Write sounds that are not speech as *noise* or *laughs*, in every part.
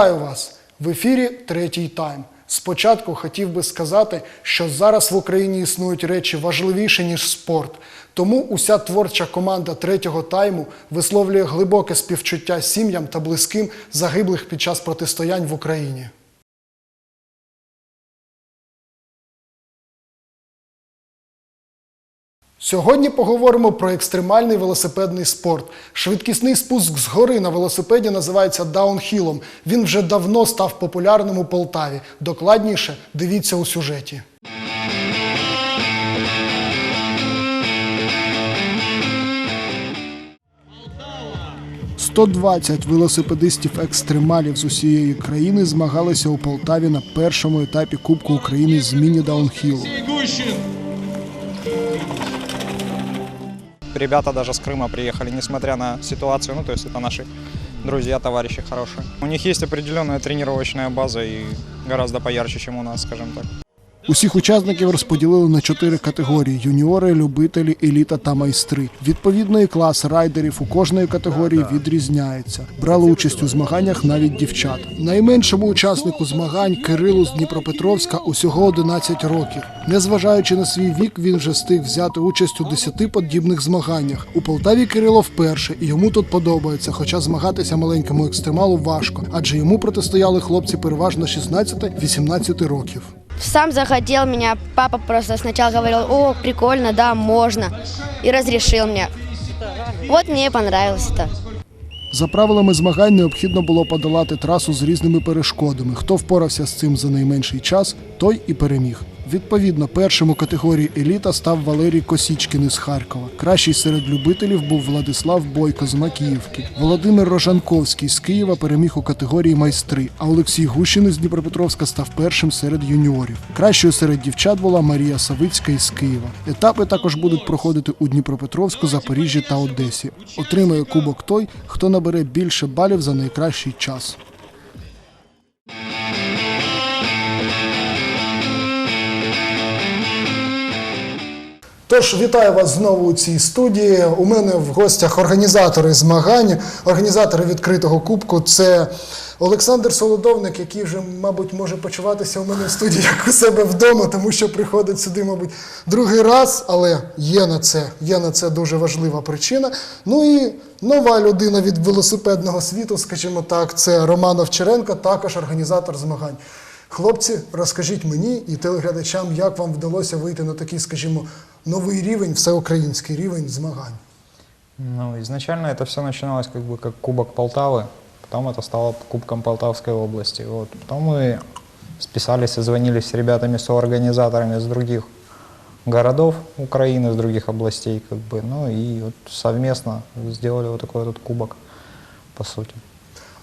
Вітаю вас! В ефірі третій тайм. Спочатку хотів би сказати, що зараз в Україні існують речі важливіші, ніж спорт. Тому уся творча команда третього тайму висловлює глибоке співчуття сім'ям та близьким загиблих під час протистоянь в Україні. Сьогодні поговоримо про екстремальний велосипедний спорт. Швидкісний спуск з гори на велосипеді називається даунхілом. Він вже давно став популярним у Полтаві. Докладніше дивіться у сюжеті. «120 велосипедистів-екстремалів з усієї країни змагалися у Полтаві на першому етапі Кубку України з міні-даунхілу. Ребята даже с Крыма приехали, несмотря на ситуацию. Ну, то есть это наши друзья, товарищи хорошие. У них есть определенная тренировочная база и гораздо поярче, чем у нас, скажем так. Усіх учасників розподілили на чотири категорії: юніори, любителі, еліта та майстри. Відповідно, і клас райдерів у кожної категорії відрізняється. Брали участь у змаганнях навіть дівчат. Найменшому учаснику змагань Кирилу з Дніпропетровська усього 11 років. Незважаючи на свій вік, він вже встиг взяти участь у 10 подібних змаганнях. У Полтаві Кирило вперше, і йому тут подобається. Хоча змагатися маленькому екстремалу важко, адже йому протистояли хлопці переважно 16-18 років. Сам захотел меня, папа просто сначала говорил, о, прикольно, да, можно, и разрешил мне. Вот мне и понравилось это. За правилами змагань необхідно було подолати трасу з різними перешкодами. Хто впорався з цим за найменший час, той і переміг. Відповідно, першим у категорії еліта став Валерій Косічкін із Харкова. Кращий серед любителів був Владислав Бойко з Макіївки. Володимир Рожанковський з Києва переміг у категорії майстри. А Олексій Гущин із Дніпропетровська став першим серед юніорів. Кращою серед дівчат була Марія Савицька із Києва. Етапи також будуть проходити у Дніпропетровську, Запоріжжі та Одесі. Отримає кубок той, хто набере більше балів за найкращий час. Тож вітаю вас знову у цій студії. У мене в гостях організатори змагань, організатори відкритого кубку. Це Олександр Солодовник, який вже, мабуть, може почуватися у мене в студії як у себе вдома, тому що приходить сюди, мабуть, другий раз, але є на це, є на це дуже важлива причина. Ну і нова людина від велосипедного світу, скажімо так, це Роман Овчаренко, також організатор змагань. Хлопці, розкажіть мені і телеглядачам, як вам вдалося вийти на такий, скажімо, новий рівень, всеукраїнський рівень змагань. Ну, изначально это все начиналось как бы как Кубок Полтавы, потом это стало Кубком Полтавской области. Вот. Потом мы списались и звонились с ребятами, соорганизаторами из других городов Украины, из других областей, как бы, ну и вот совместно сделали вот такой вот кубок, по сути.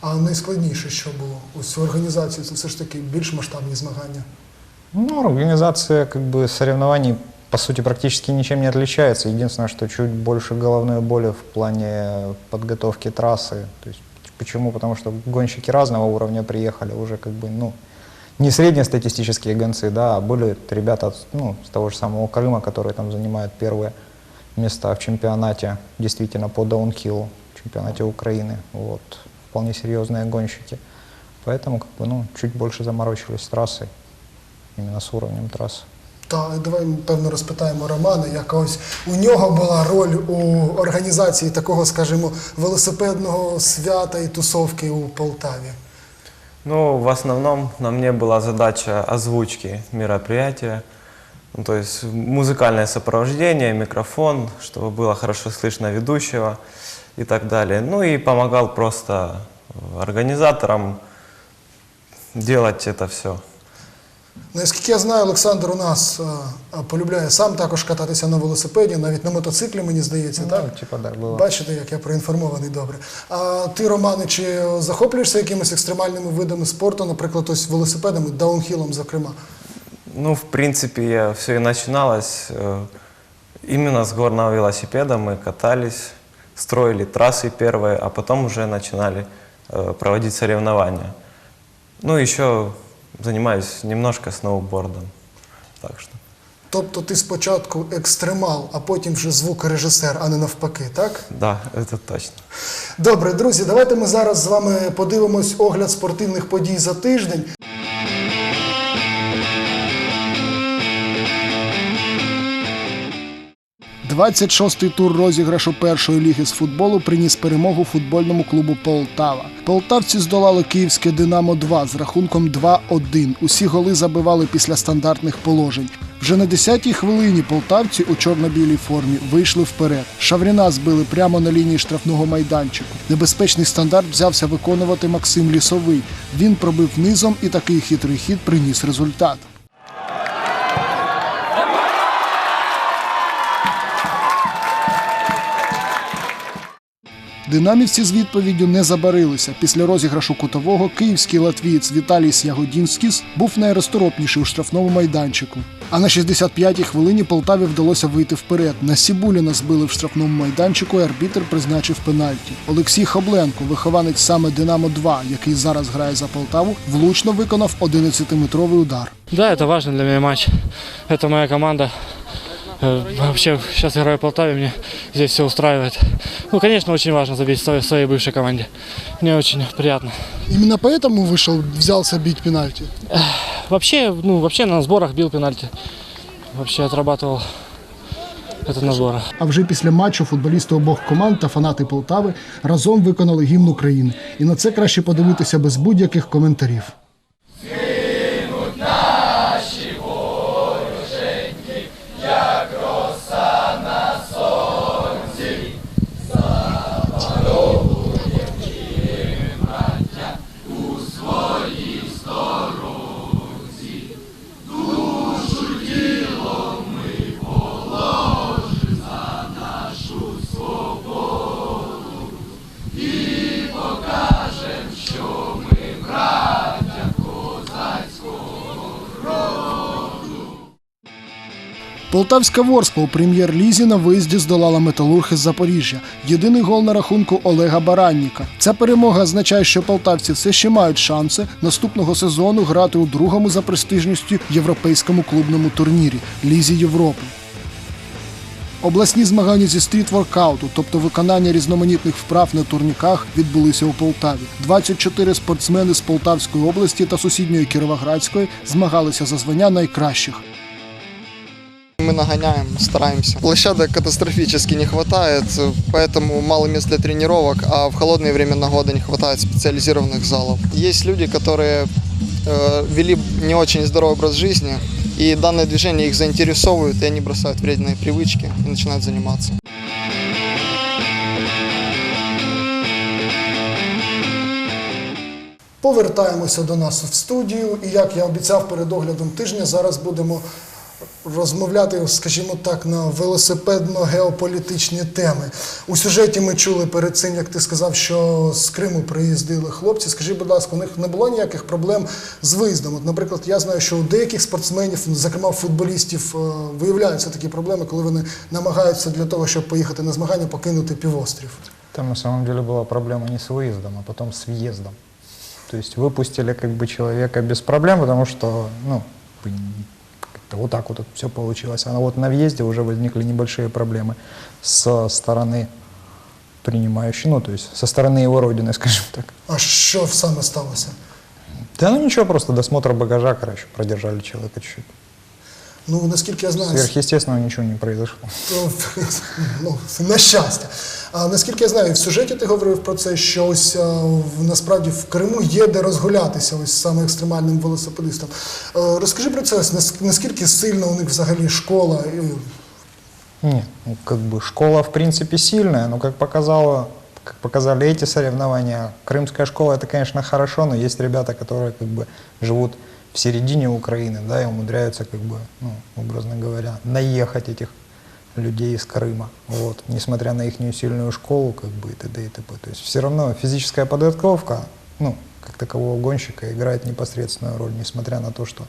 А найскладніше, що було ось у організації, це все ж таки більш масштабні змагання. Ну, организация как бы соревнований по сути практически ничем не отличается. Единственное, что чуть больше головной боли в плане подготовки трассы. То есть, почему? Потому что гонщики разного уровня приехали уже как бы, ну, не среднестатистические гонцы, да, а были ребята ну, с того же самого Крыма, которые там занимают первые места в чемпионате, действительно по даунхиллу, чемпионате Украины. Вот. Вполне серьезные гонщики. Поэтому как бы, ну, чуть больше заморочились с трассой, именно с уровнем трассы. Та давай певно розпитаємо Романа, яка ось у нього була роль у організації такого, скажімо, велосипедного свята і тусовки у Полтаві. Ну, в основном на мне была задача озвучки мероприятия, ну, то есть музыкальное сопровождение, микрофон, чтобы было хорошо слышно ведущего и так далее. Ну и помогал просто э, организаторам делать это все. Наскільки я знаю, Олександр у нас е, е, полюбляє сам також кататися на велосипеді, навіть на мотоциклі, мені здається, Ну, так? типа, да, було. Бачите, як я проінформований добре. А ти, Романе, чи захоплюєшся якимись екстремальними видами спорту, наприклад, ось велосипедами, даунхілом, зокрема? Ну, в принципе, все и начиналось э, именно с горного велосипеда. Мы катались, строили трассы первые, а потом уже начинали э, проводить соревнования. Ну, еще занимаюсь немножко сноубордом. Так что. Тобто ти спочатку екстремал, а потім вже звукорежисер, а не навпаки, так? Да, это точно. Добре, друзі, давайте ми зараз з вами подивимось огляд спортивних подій за тиждень. Двадцять шостий тур розіграшу першої ліги з футболу приніс перемогу футбольному клубу Полтава. Полтавці здолали київське Динамо 2 з рахунком 2-1. Усі голи забивали після стандартних положень. Вже на 10-й хвилині полтавці у чорно-білій формі вийшли вперед. Шавріна збили прямо на лінії штрафного майданчику. Небезпечний стандарт взявся виконувати Максим Лісовий. Він пробив низом і такий хитрий хід приніс результат. Динамівці з відповіддю не забарилися. Після розіграшу кутового київський латвієць Віталій Ягодінськіс був найрозторопніший у штрафному майданчику. А на 65-й хвилині Полтаві вдалося вийти вперед. На Сібуліна збили в штрафному майданчику, і арбітр призначив пенальті. Олексій Хобленко, вихованець саме Динамо 2 який зараз грає за Полтаву, влучно виконав 11-метровий удар. Да, это важный для меня матч. Это моя команда. Э, Вообще, сейчас играю в Полтаве, мне здесь все устраивает. Ну, конечно, очень важно забить в своей, своей бывшей команде. Мне очень приятно. Именно поэтому вышел, взялся бить пенальти. Вообще, ну, вообще на сборах бил пенальти. Вообще отрабатывал это на сборах. А вже після матчу футболісти обох команд та фанати Полтави разом виконали гімн України. І на це краще подивитися без будь-яких коментарів. Полтавська Ворскла у прем'єр-лізі на виїзді здолала металург із Запоріжжя. Єдиний гол на рахунку Олега Баранніка. Ця перемога означає, що полтавці все ще мають шанси наступного сезону грати у другому за престижністю європейському клубному турнірі Лізі Європи. Обласні змагання зі стріт-воркауту, тобто виконання різноманітних вправ на турніках, відбулися у Полтаві. 24 спортсмени з Полтавської області та сусідньої Кіровоградської змагалися за звання найкращих Мы нагоняем, стараемся. Площадок катастрофически не хватает, поэтому мало мест для тренировок, а в холодное время года не хватает специализированных залов. Есть люди, которые э, вели не очень здоровый образ жизни, и данное движение их заинтересовывает, и они бросают вредные привычки и начинают заниматься. Повертаємося до нас в студію, і як я обіцяв перед оглядом тижня, зараз будемо розмовляти, скажімо так, на велосипедно-геополітичні теми. У сюжеті ми чули перед цим, як ти сказав, що з Криму приїздили хлопці. Скажи, будь ласка, у них не було ніяких проблем з виїздом. От, наприклад, я знаю, що у деяких спортсменів, зокрема футболістів, е, виявляються такі проблеми, коли вони намагаються для того, щоб поїхати на змагання, покинути півострів. Там на самом деле была проблема не с выездом, а потом с въездом. То есть выпустили как бы человека без проблем, потому что, ну, как бы как-то вот так вот все получилось. А вот на въезде уже возникли небольшие проблемы со стороны принимающей, ну, то есть со стороны его родины, *laughs* скажем так. А що саме сталося? Да ну ничего, просто досмотр багажа, короче, продержали человека чуть-чуть. Ну, наскільки я знаю, Сверхъестественного ничего не произошло. То, *laughs* ну, на щастя. А наскільки я знаю, в сюжеті ти говорив про це, що ось а, в- насправді в Криму є де розгулятися, ось саме екстремальним велосипедистам. Е, Розкажи про це, ось, нас- наскільки сильна у них взагалі школа. і- Нет, ну, как бы школа в принципе сильная, но как показало, как показали эти соревнования, крымская школа это, конечно, хорошо, но есть ребята, которые как бы живут в середине Украины, да, и умудряются, как бы, ну, образно говоря, наехать этих людей из Крыма, вот, несмотря на их сильную школу, как бы, и т.д. и т.п. То есть все равно физическая подготовка, ну, как такового гонщика играет непосредственную роль, несмотря на то, что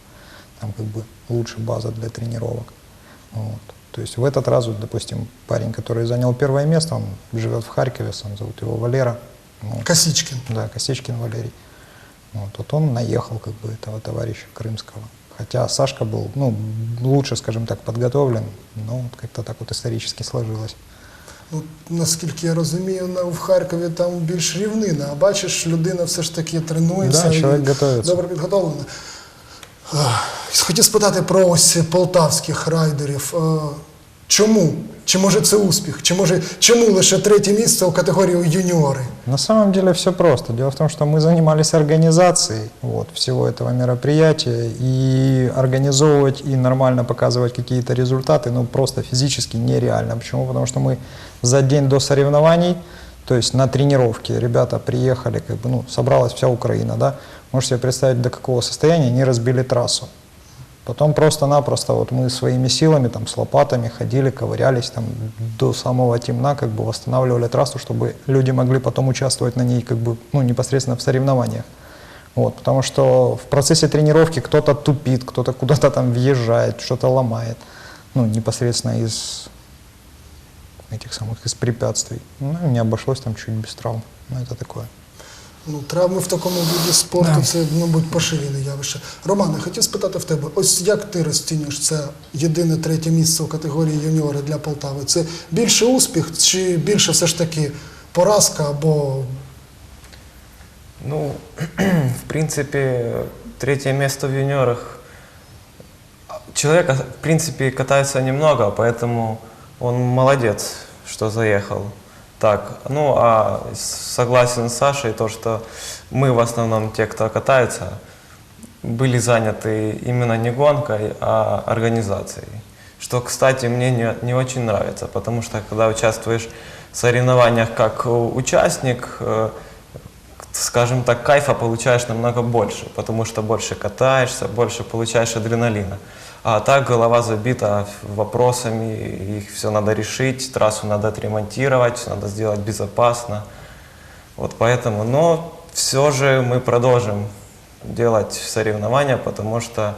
там как бы лучше база для тренировок. Вот. То есть в этот раз, вот, допустим, парень, который занял первое место, он живет в Харькове, сам зовут его Валера. Вот. Косичкин. Да, Косичкин Валерий. Вот, вот он наехал как бы этого товарища крымского. Хотя Сашка был, ну, лучше, скажем так, подготовлен, но вот как-то так вот исторически сложилось. Ну, наскільки я розумію, на- в Харкові там більш рівнина, а бачиш, людина все ж таки тренується. Да, і чоловік готується. Добре підготовлена. Ах, Хотів спитати про ось полтавських райдерів. Е, Чому? Чи може це успіх? Чи може чому лише третє місце у категорії юніори? На самом деле все просто. Дело в том, что мы занимались организацией вот, всего этого мероприятия, и организовывать и нормально показывать какие-то результаты, ну, просто физически нереально. Почему? Потому что мы за день до соревнований, то есть на тренировке, ребята приехали, как бы, ну, собралась вся Украина, да, можете себе представить, до какого состояния они разбили трассу. Потом просто-напросто вот мы своими силами, там, с лопатами ходили, ковырялись там до самого темна, как бы восстанавливали трассу, чтобы люди могли потом участвовать на ней как бы, ну, непосредственно в соревнованиях. Вот, потому что в процессе тренировки кто-то тупит, кто-то куда-то там въезжает, что-то ломает, ну, непосредственно из этих самых, из препятствий. Ну, не обошлось там чуть без травм, ну, это такое. Ну, травми в такому виді спорту це, мабуть, поширене явище. Романе, хотів спитати в тебе, ось як ти розцінюєш це єдине третє місце у категорії юніори для Полтави? Це більше успіх чи більше все ж таки поразка або Ну, *clears throat* в принципе, третье место в юниорах. Человека, в принципе, катается немного, поэтому он молодец, что заехал. Так, ну, а согласен с Сашей, то, что мы в основном, те, кто катается, были заняты именно не гонкой, а организацией. Что, кстати, мне не, не очень нравится, потому что когда участвуешь в соревнованиях как участник, э, скажем так, кайфа получаешь намного больше, потому что больше катаешься, больше получаешь адреналина. А так голова забита вопросами, их все надо решить, трассу надо отремонтировать, надо сделать безопасно. Вот поэтому, но все же мы продолжим делать соревнования, потому что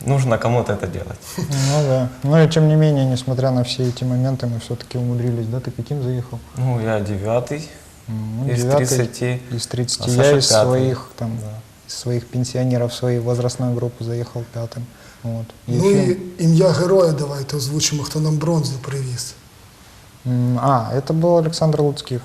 нужно кому-то это делать. Ну да. Но и тем не менее, несмотря на все эти моменты, мы все-таки умудрились. Да, ты каким заехал? Ну, я девятый Ну, из девятый 30. Из 30. а я Саша из пятый. своих, там, из своих пенсионеров, своей возрастной группы заехал пятым. Вот. ну Ефим. і ім'я героя давайте озвучимо, хто нам бронзу привіз. М, А, это был Александр Луцких.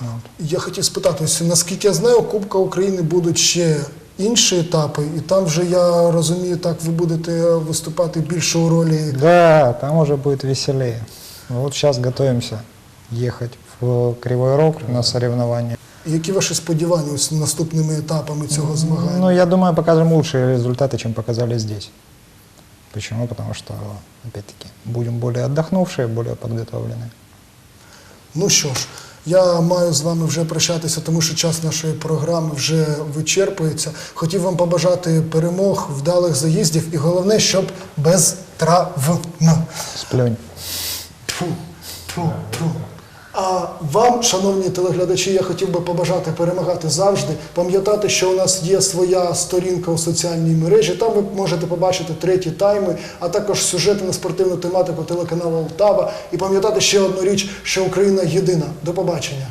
Вот. Я хотів спитати, ось, наскільки я знаю, у Кубка України будуть ще інші етапи, і там вже я розумію, так ви будете виступати більше у ролі Да, там уже будет веселее. Вот сейчас готовимся ехать в Кривой Рог на соревнования. Які ваші сподівання ось наступними етапами цього змагання? Ну, я думаю, покажем лучшие результаты, чем показали здесь. Почему? Потому что, опять-таки, будем более отдохнувшие, более подготовленные. Ну що ж, я маю з вами вже прощатися, тому що час нашої програми вже вичерпується. Хотів вам побажати перемог, вдалих заїздів і головне, щоб без травм. Сплюнь. Тьфу, тьфу, тьфу. А вам, шановні телеглядачі, я хотів би побажати перемагати завжди. Пам'ятати, що у нас є своя сторінка у соціальній мережі. Там ви можете побачити треті тайми, а також сюжети на спортивну тематику телеканалу Олтава. І пам'ятати ще одну річ, що Україна єдина. До побачення.